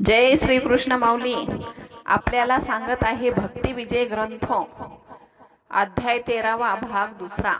जय श्री कृष्ण माऊली. आपल्याला सांगत आहे भक्ती विजय ग्रंथ. अध्याय तेरावा भाग दुसरा.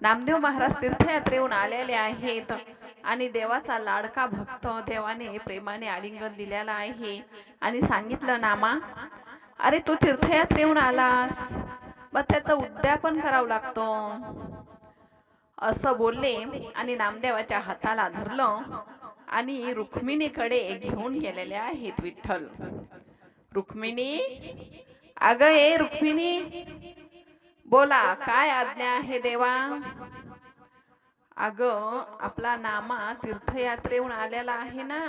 नामदेव महाराज तीर्थयात्रेहून आलेले आहेत आणि देवाचा लाडका भक्त देवाने प्रेमाने आलिंगन दिलेला आहे आणि सांगितलं नामा अरे तू तीर्थयात्रेहून आलास. मग त्याचं उद्यापन करावं लागतं. असं बोलले आणि नामदेवाच्या हाताला धरलं. आणि रुक्मिणीकडे घेऊन गेलेले आहेत विठ्ठल. रुक्मिणी अग ए रुक्मिणी बोला काय आज्ञा आहे देवा? अग आपला नामा तीर्थयात्रेहून आलेला आहे ना?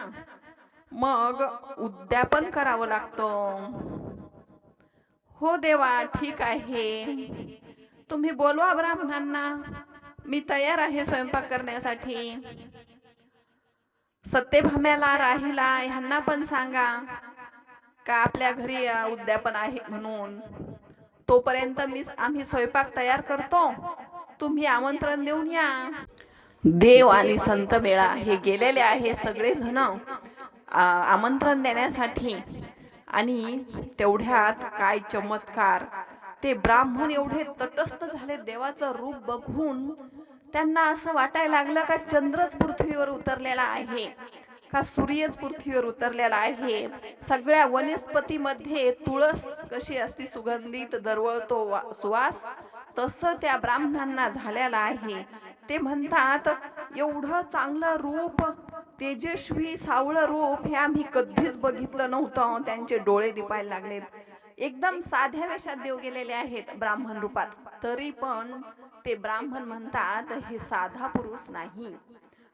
मग उद्यापन करावं लागतं. हो देवा ठीक आहे. तुम्ही बोलवा ब्राह्मणांना. मी तयार आहे स्वयंपाक करण्यासाठी. सत्यभाम्याला राहिला ह्यांना पण सांगा का आपल्या घरी उद्यापन आहे म्हणून. तोपर्यंत मी आम्ही स्वयंपाक तयार करतो. तुम्ही आमंत्रण देऊन या. देव आणि संत मेळा हे गेलेले आहे सगळेजण आमंत्रण देण्यासाठी. आणि तेवढ्यात काय चमत्कार ते ब्राह्मण एवढे तटस्थ झाले देवाचं रूप बघून त्यांना असं वाटायला लागलं का चंद्रच पृथ्वीवर उतरलेला आहे का सूर्यच पृथ्वीवर उतरलेला आहे. सगळ्या वनस्पतीमध्ये तुळस कशी असती सुगंधित दरवळतो वा- सुवास तसं त्या ब्राह्मणांना झालेला आहे. ते म्हणतात एवढं चांगलं रूप तेजस्वी सावळं रूप हे आम्ही कधीच बघितलं नव्हतं. त्यांचे डोळे दिपायला लागलेत. एकदम साध्या वेशात देव गेलेले आहेत ब्राह्मण रूपात. तरी पण ते ब्राह्मण म्हणतात हे साधा पुरुष नाही.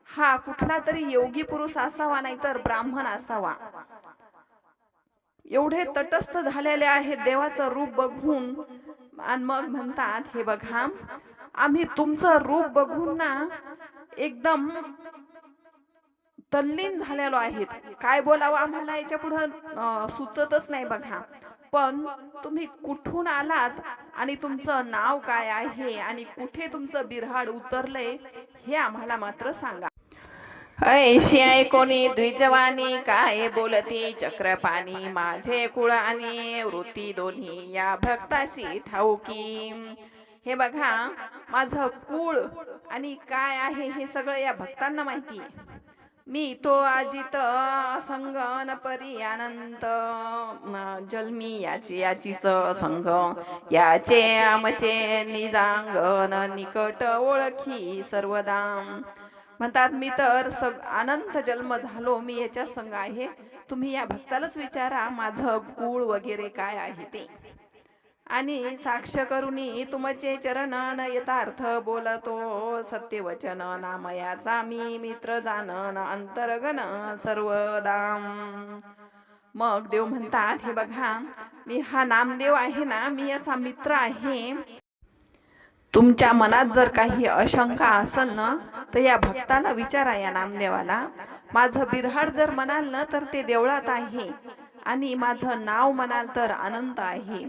हा कुठला तरी योगी पुरुष असावा नाही तर ब्राह्मण असावा. एवढे तटस्थ झालेले आहेत देवाचं रूप बघून. आणि मग म्हणतात हे बघा आम्ही तुमचं रूप बघून ना एकदम तल्लीन झालेलो आहेत. काय बोलावं आम्हाला याच्या पुढं सुचतच नाही बघा. पण तुम्ही कुठून आलात आणि तुमचं नाव काय आहे आणि कुठे तुमचं बिरहाड उतरलंय हे आम्हाला मात्र सांगा. ऐशी कोणी द्विजवानी काय बोलती? चक्रपाणी माझे कुळ आणि वृत्ती दोन्ही या भक्ताशी ठाऊकी. हे बघा माझं कुळ आणि काय आहे हे सगळं या भक्तांना माहिती आहे. मी तो अजित संगन परी अनंत. जन्मी याची याचीच संघ याचे आमचे निजांगन निकट ओळखी सर्वदाम म्हणतात मी तर सग अनंत जन्म झालो. मी याच्या संघ आहे. तुम्ही या भक्तालाच विचारा माझं कुळ वगैरे काय आहे ते. आणि साक्ष करुनी तुमचे चरणन यथार्थ बोलतो. सत्यवचन नामयाचा मी मित्र जानन अंतर्गन सर्वदा मग देव म्हणतात हे बघा मी हा नामदेव आहे ना मी याचा मित्र आहे. तुमच्या मनात जर काही अशंका असेल ना तर या भक्ताला विचारा या नामदेवाला. माझं बिरहाड जर म्हणाल ना तर ते देवळात आहे आणि माझं नाव म्हणाल तर अनंत आहे.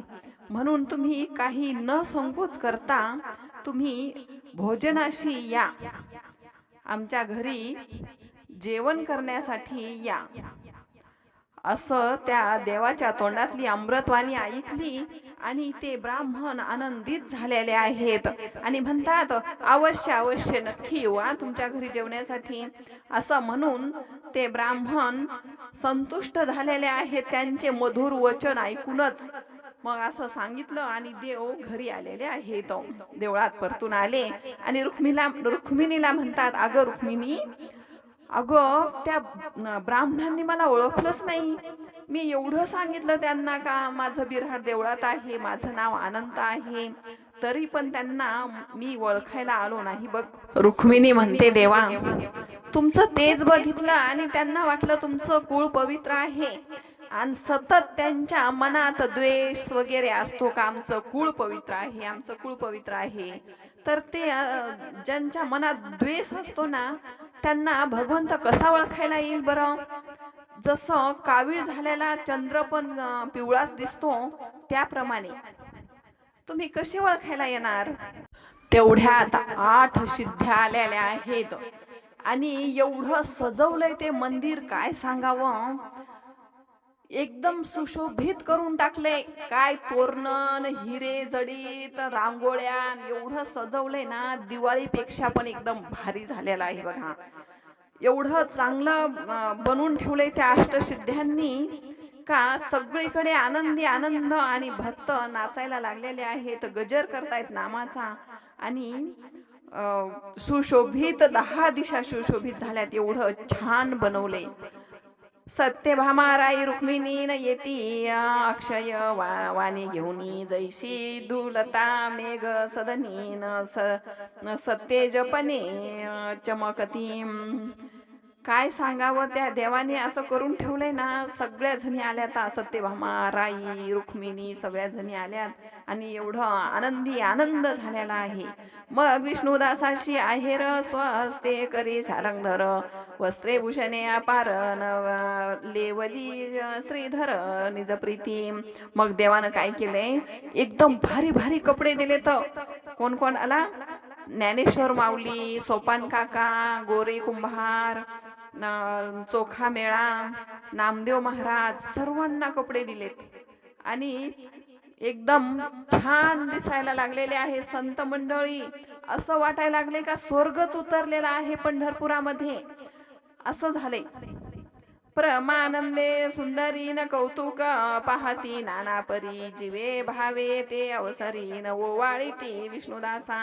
म्हणून तुम्ही काही न संकोच करता तुम्ही भोजनाशी या. आमच्या घरी जेवण करण्यासाठी या. असं त्या देवाच्या तोंडातली अमृतवाणी ऐकली आणि ते ब्राह्मण आनंदित झालेले आहेत. आणि म्हणतात अवश्य अवश्य नक्की येऊ तुमच्या घरी जेवण्यासाठी. असं म्हणून ते ब्राह्मण संतुष्ट झालेले आहेत. त्यांचे मधुर वचन ऐकूनच मग असं सांगितलं आणि देव घरी आलेले आहेत. देवळात परतून आले आणि रुक्मिला रुक्मिणीला म्हणतात अगं रुक्मिणी अगं त्या ब्राह्मणांनी मला ओळखलंच नाही. मी एवढं सांगितलं त्यांना का माझं बिरहाड देवळात आहे माझं नाव अनंत आहे. तरी पण त्यांना मी ओळखायला आलो नाही. बघ रुक्मिणी म्हणते देवा तुमचं तेज बघितलं आणि त्यांना वाटलं तुमचं कुळ पवित्र आहे. आणि सतत त्यांच्या मनात द्वेष वगैरे असतो का? आमचं कुळ पवित्र आहे आमचं कुळ पवित्र आहे. तर ते ज्यांच्या मनात द्वेष असतो ना त्यांना भगवंत कसा ओळखायला येईल बरं? जसं कावीळ झालेला चंद्र पण पिवळाच दिसतो त्याप्रमाणे. तुम्ही कसे ओळखायला येणार? तेवढ्यात आठ सिद्ध्या आलेल्या आहेत. आणि एवढं सजवलंय ते मंदिर काय सांगावं? एकदम सुशोभित करून टाकले. काय तोरणन हिरे जडीत रांगोळ्या एवढं सजवलंय ना दिवाळीपेक्षा पण एकदम भारी झालेलं आहे बघा. एवढं चांगलं बनवून ठेवलंय त्या अष्टसिद्ध्यांनी. का सगळीकडे आनंदी आनंद आणि भक्त नाचायला लागलेले आहेत गजर करतायत नामाचा. आणि सुशोभित दहा दिशा सुशोभित झाल्यात एवढं छान बनवले सत्यभामाराई रुक्मिणी न येती अक्षय वा वाणी घेऊनी जैशी दुलता मेघ सदनी न स सत्य जपने चमकती. काय सांगावं त्या देवाने असं करून ठेवलंय ना सगळ्या जणी आल्यात सत्यभामा राई रुक्मिणी सगळ्या जणी आल्यात आणि एवढं आनंदी आनंद झालेला आहे. मग विष्णुदासाशी आहेर स्वस्ते करी शारंगधर वस्त्रे भूषणे अपार लेवली श्रीधर निज प्रीती. मग देवानं काय केले एकदम भारी भारी कपडे दिले तर. कोण कोण आला? ज्ञानेश्वर माऊली सोपान काका गोरे कुंभार न- चोखा मेळा नामदेव महाराज सर्वांना कपडे दिलेत. आणि एकदम छान दिसायला लागलेले आहे संत मंडळी. असं वाटायला लागले का स्वर्गच उतरलेला आहे पंढरपुरामध्ये. असं झाले. प्रमानंदे सुंदरी न कौतुक पाहती नाना परी जीवे भावे ते अवसरी न ओवाळी ती विष्णुदासा.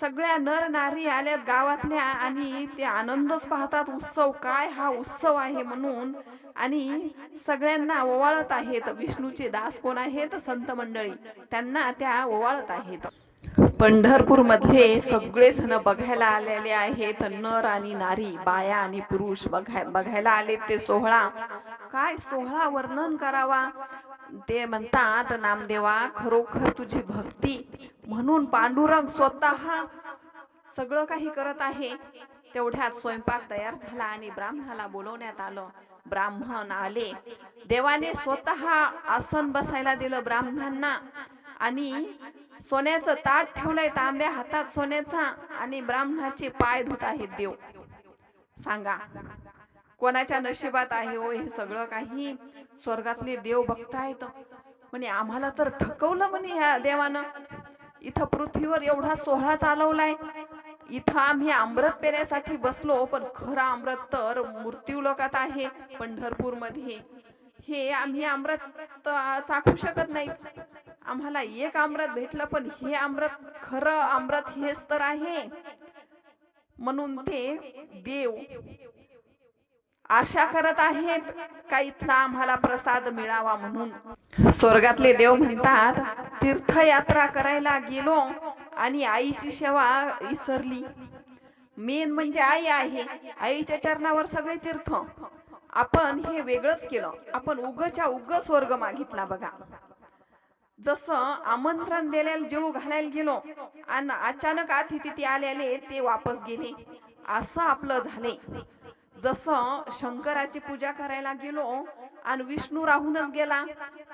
सगळ्या नर नारी आल्यात गावातल्या आणि ते आनंदच पाहतात उत्सव काय हा उत्सव आहे म्हणून. आणि सगळ्यांना ओवाळत आहेत. विष्णूचे दास कोण आहेत? संत मंडळी. त्यांना त्या ओवाळत आहेत. पंढरपूर मधले सगळे जण बघायला आलेले आहेत. नर आणि नारी बाया आणि पुरुष बघाय बघायला आले ते सोहळा. काय सोहळा वर्णन करावा? ते म्हणतात नामदेवा खरोखर तुझी भक्ती. म्हणून पांडुरंग स्वतः सगळं काही करत आहे. तेवढ्यात स्वयंपाक तयार झाला आणि ब्राह्मणाला बोलवण्यात आलं. ब्राह्मण आले. देवाने स्वतः आसन बसायला दिलं ब्राह्मणांना. आणि सोन्याचं ताट ठेवलंय तांब्या हातात सोन्याचा आणि ब्राह्मणाचे पाय धुत आहेत देव. सांगा कोणाच्या नशिबात आहे हो हे सगळं काही? स्वर्गातले देव बघतायत. म्हणे आम्हाला तर ठकवलं म्हणे ह्या देवानं. इथं पृथ्वीवर एवढा सोहळा चालवलाय. इथं आम्ही अमृत पेण्यासाठी बसलो पण खरं अमृत तर मृत्यू लोकात आहे पंढरपूरमध्ये हे आम्ही अमृत चाखू शकत नाही आम्हाला एक अमृत भेटलं पण हे अमृत खरं अमृत हेच तर आहे. म्हणून ते देव आशा करत आहेत का इथला आम्हाला प्रसाद मिळावा म्हणून. स्वर्गातले देव म्हणतात तीर्थयात्रा करायला गेलो आणि आईची सेवा विसरली मेन म्हणजे आई आहे आईच्या चरणावर सगळे तीर्थ. आपण हे वेगळंच केलं. आपण उगच्या उग स्वर्ग मागितला बघा. जसं आमंत्रण द्यायला जेव घालायला गेलो आणि अचानक अतिथी आलेले ते वापस गेले. असं आपलं झाले. जसं शंकराची पूजा करायला गेलो आणि विष्णू राहूनच गेला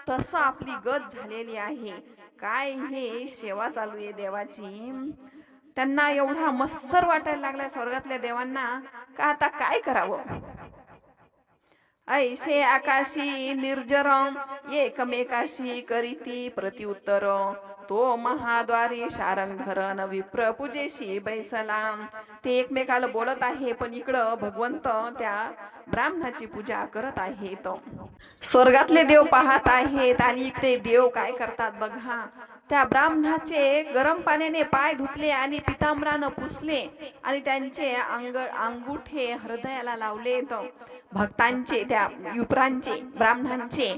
तसं आपली गत झालेली आहे. काय हे? सेवा चालू आहे देवाची. त्यांना एवढा मत्सर वाटायला लागलाय स्वर्गातल्या देवांना. का आता काय करावं? ऐशे आकाशी निर्जर एकमेकाशी करीती प्रत्युत्तर। तो महाद्वारी शारंगधरन विप्र पूजेशी बैसला ते एकमेकाला बोलत आहे पण इकडं भगवंत त्या ब्राह्मणाची पूजा करत आहेत. स्वर्गातले देव पाहत आहेत आणि इकडे देव काय करतात बघा. त्या ब्राह्मणाचे गरम पाण्याने पाय धुतले आणि पितांबरानं पुसले आणि त्यांचे अंग अंगुठे हृदयाला लावले भक्तांचे त्या युपरांचे ब्राह्मणांचे.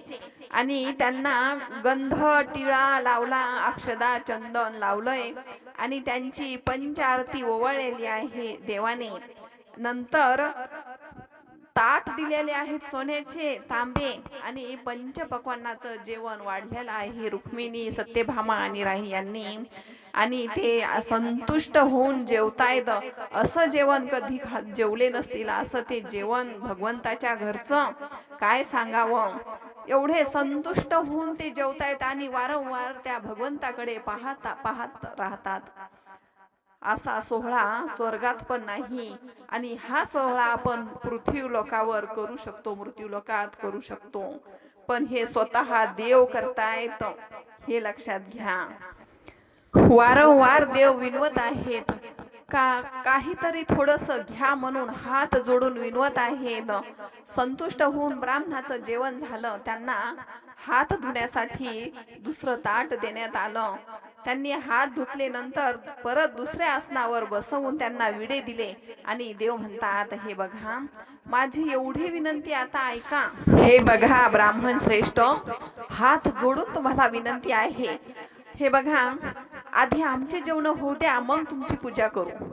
आणि त्यांना गंध टिळा लावला अक्षदा चंदन लावलंय. आणि त्यांची पंचारती ओवळलेली आहे देवाने. नंतर ताट दिलेले आहेत सोन्याचे तांबे आणि पंच पंचपक्वानाचं जेवण वाढलेलं आहे. रुक्मिणी सत्यभामा आणि राही यांनी. आणि ते संतुष्ट होऊन जेवतायत. असं जेवण कधी खा जेवले नसतील असं ते जेवण भगवंताच्या घरचं काय सांगावं? एवढे संतुष्ट होऊन ते जेवतायत आणि वारंवार त्या भगवंताकडे पाहता पाहत राहतात. असा सोहळा स्वर्गात पण नाही. आणि हा सोहळा आपण पृथ्वी लोकावर करू शकतो मृत्यू लोकात करू शकतो. पण हे स्वतः देव करतायत हे लक्षात घ्या. वारंवार देव विनवत आहेत. का काहीतरी थोडस घ्या म्हणून हात जोडून विनवत आहेत. संतुष्ट होऊन ब्राह्मणाचं जेवण झालं त्यांना हात धुण्यासाठी दुसरं ताट देण्यात आलं. त्यांनी हात धुतले नंतर परत दुसऱ्या आसनावर बसवून त्यांना विडे दिले आणि देव म्हणतात हे बघा माझी एवढी विनंती आता ऐका. हे बघा ब्राह्मण श्रेष्ठ हात जोडून तुम्हाला विनंती आहे. हे बघा आधी आमचे जेवण होऊ द्या मग तुमची पूजा करू.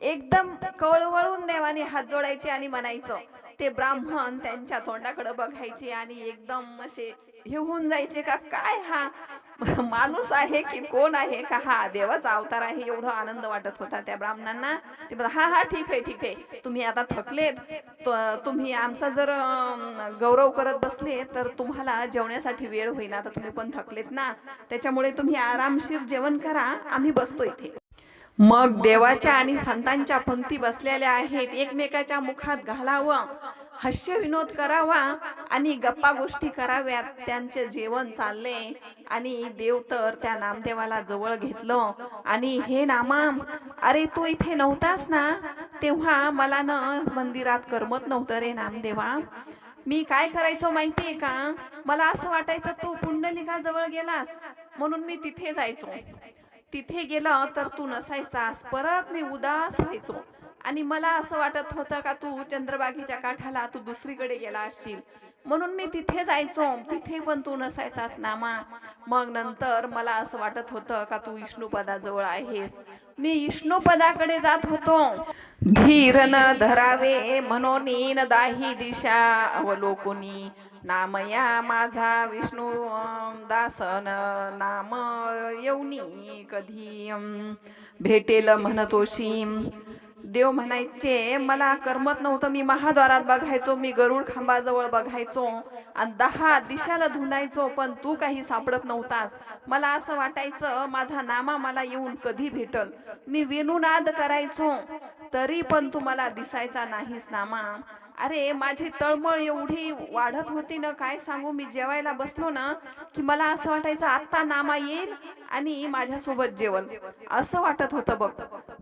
एकदम कळवळून देवाने हात जोडायचे आणि म्हणायचं ते ब्राह्मण त्यांच्या तोंडाकडे बघायचे आणि एकदम असे हे होऊन जायचे का काय हा? माणूस आहे की कोण आहे का? हा देवाचा अवतार आहे एवढा आनंद वाटत होता त्या ब्राह्मणांना. ते म्हणतात, हा हा ठीक आहे ठीक आहे. तुम्ही आता थकलेत. तुम्ही आमचा जर गौरव करत बसले तर तुम्हाला जेवण्यासाठी वेळ होईना आता तुम्ही पण थकलेत ना. त्याच्यामुळे तुम्ही आरामशीर जेवण करा. आम्ही बसतो इथे. मग देवाच्या आणि संतांच्या पंक्ती बसलेल्या आहेत. एकमेकाच्या मुखात घालावं हास्य विनोद करावा आणि गप्पा गोष्टी कराव्यात. त्यांचे जेवण चालले आणि देव तर त्या नामदेवाला जवळ घेतलं आणि हे नामा अरे तू इथे नव्हतास ना? तेव्हा मला न मंदिरात करमत नव्हतं रे नामदेवा. मी काय करायचो माहितीये का? मला असं वाटायचं तू पुंडलिकाजवळ गेलास म्हणून मी तिथे जायचो. तिथे गेलं तर तू नसायचास परत मी उदास व्हायचो. आणि मला असं वाटत होतं का तू चंद्रबागीच्या काठाला तू दुसरीकडे गेला असशील. म्हणून मी तिथे जायचो तिथे पण तू नसायचास नामा. मग नंतर मला असं वाटत होतं का तू विष्णुपदाजवळ आहेस. मी विष्णुपदाकडे जात होतो. धीर न धरावे म्हणून दाही दिशा अवलोकुनी. नामया माझा विष्णू दासन नाम येऊनी कधी. भेटेल म्हणतोशी. देव म्हणायचे मला करमत नव्हतं मी महाद्वारात बघायचो मी गरुड खांबाजवळ बघायचो आणि दहा दिशाला धुंडायचो पण तू काही सापडत नव्हतास. मला असं वाटायचं माझा नामा मला येऊन कधी भेटल? मी विनुनाद करायचो. तरी पण तू मला दिसायचा नाहीस नामा. अरे माझी तळमळ एवढी वाढत होती ना काय सांगू मी जेवायला बसलो ना की मला असं वाटायचं आत्ता नामा येईल आणि माझ्यासोबत जेवण. असं वाटत होतं बघ.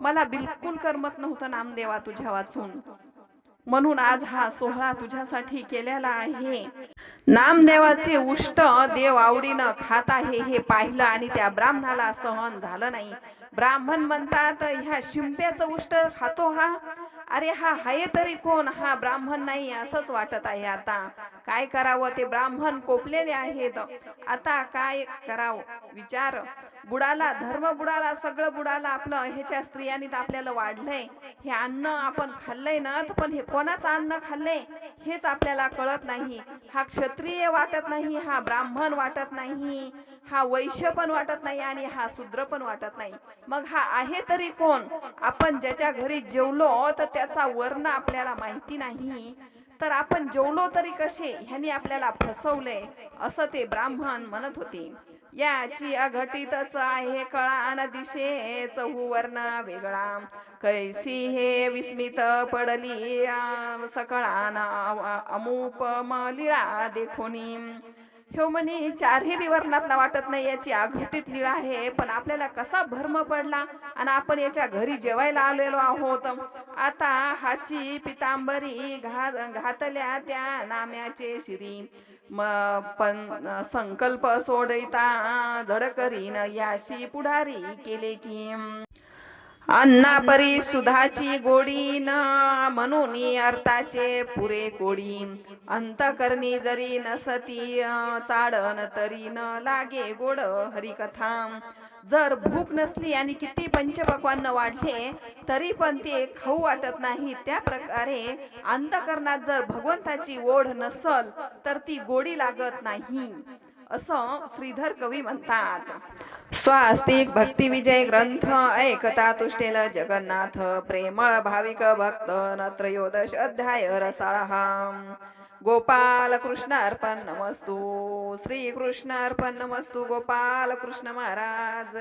मला बिलकुल करमत नव्हतं नामदेवा तुझ्या वाचून. म्हणून आज हा सोहळा तुझ्यासाठी केलेला आहे. नामदेवाचे उष्ट देव आवडीनं खात आहे हे पाहिलं आणि त्या ब्राह्मणाला सहन झालं नाही. ब्राह्मण म्हणतात ह्या शिंप्याचं उष्ट खातो हा. अरे हा हाय तरी कोण? हा ब्राह्मण नाही असंच वाटत आहे आता. काय करावं? ते ब्राह्मण कोपलेले आहेत. आता काय करावं? विचार. बुडाला धर्म बुडाला सगळं बुडाला आपलं. ह्याच्या स्त्रियांनी तर आपल्याला वाढलंय. हे अन्न आपण खाल्लंय ना तर पण हे कोणाचं अन्न खाल्लंय? हेच आपल्याला कळत नाही. हा क्षत्रिय वाटत नाही हा ब्राह्मण वाटत नाही हा वैश्य पण वाटत नाही आणि हा शूद्र पण वाटत नाही. मग हा आहे तरी कोण? आपण ज्याच्या घरी जेवलो तर त्याचा वर्ण आपल्याला माहिती नाही. तर आपण जेवलो तरी कसे? ह्यांनी आपल्याला फसवले असं ते ब्राह्मण म्हणत होते. याची अघटितच आहे कळा कळान दिशेच वर्ण वेगळा. कैसी हे विस्मित पडली सकळा सकळान अमुपम मलिळा देखोनी. ह्यो म्हणे चारही विवरणातला वाटत नाही याची आघुटीत लीळा आहे पण आपल्याला कसा भर्म पडला आणि आपण याच्या घरी जेवायला आलेलो आहोत. आता हाची पितांबरी घा घातल्या त्या नाम्याचे शिरी. म पण संकल्प सोडता झडकरीन याशी पुढारी केले की. अन्ना परी सुधाची गोडी न म्हणून अर्थाचे पुरे कोडी अंतकरणी जरी नसती अं, चाडण तरी न लागे गोड हरिकथा. जर भूक नसली आणि किती पंचपक्वान्न वाढले तरी पण ते खाऊ वाटत नाही. त्या प्रकारे अंतकरणात जर भगवंताची ओढ नसल तर ती गोडी लागत नाही असं श्रीधर कवी म्हणतात. स्वास्तिक भक्ती विजय ग्रंथ ऐकता तुष्टेल जगन्नाथ प्रेमळ भाविक भक्त न त्रयोदश अध्याय रसाळा। गोपाल कृष्ण अर्पण नमस्तू। श्री कृष्ण अर्पण नमस्तू गोपाल कृष्ण महाराज